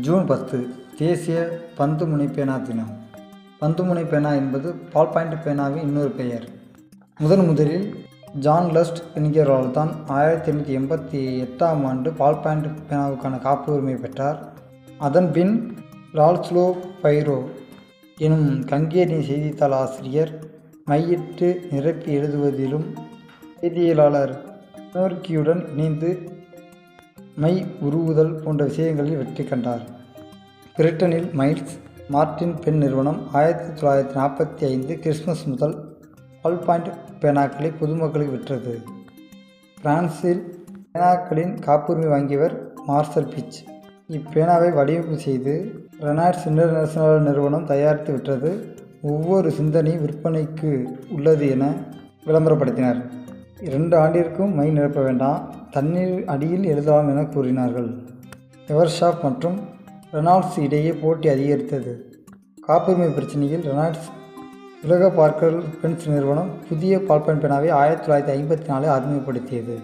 June பத்து தேசிய பந்துமுனை பேனா தினம். பந்துமுனை பேனா என்பது பால் பாயிண்ட் பேனாவின் இன்னொரு பெயர். முதன் முதலில் ஜான் லஸ்ட் என்கிறவர்கள் தான் ஆயிரத்தி எண்ணூற்றி எண்பத்தி எட்டாம் ஆண்டு பால் பாயிண்ட் பேனாவுக்கான காப்புரிமை பெற்றார். அதன் பின் ரால்ஸ்லோ பைரோ எனும் கங்கேரிய செய்தித்தாள் ஆசிரியர் மையிட்டு நிரப்பி எழுதுவதிலும் செய்தியலாளர் நோர்கியுடன் இணைந்து மை உருவுதல் போன்ற விஷயங்களில் வெற்றி கண்டார். பிரிட்டனில் மைல்ஸ் மார்டின் பெண் நிறுவனம் ஆயிரத்தி தொள்ளாயிரத்தி நாற்பத்தி ஐந்து கிறிஸ்மஸ் முதல் பல் பாயிண்ட் பேனாக்களை பொதுமக்களுக்கு விற்றது. பிரான்சில் பேனாக்களின் காப்புரிமை வாங்கியவர் மார்சல் பிச். இப்பேனாவை வடிவமைப்பு செய்து ரெனால்ட்ஸ் இன்டர்நேஷனல் நிறுவனம் தயாரித்து விற்றது. ஒவ்வொரு சிந்தனை விற்பனைக்கு உள்ளது என விளம்பரப்படுத்தினார். இரண்டு ஆண்டிற்கும் மை நிரப்ப வேண்டாம். தண்ணீர் அடியில் எழுதலாம் என கூறினார்கள். எவர்ஷாப் மற்றும் ரெனால்ட்ஸ் இடையே போட்டி அதிகரித்தது. காப்புரிமை பிரச்சனையில் ரெனால்ட்ஸ் உலக பார்க்கல் பென்ஸ் நிறுவனம் புதிய பால்பன் பெனாவை ஆயிரத்தி தொள்ளாயிரத்தி ஐம்பத்தி நாலில் அறிமுகப்படுத்தியது.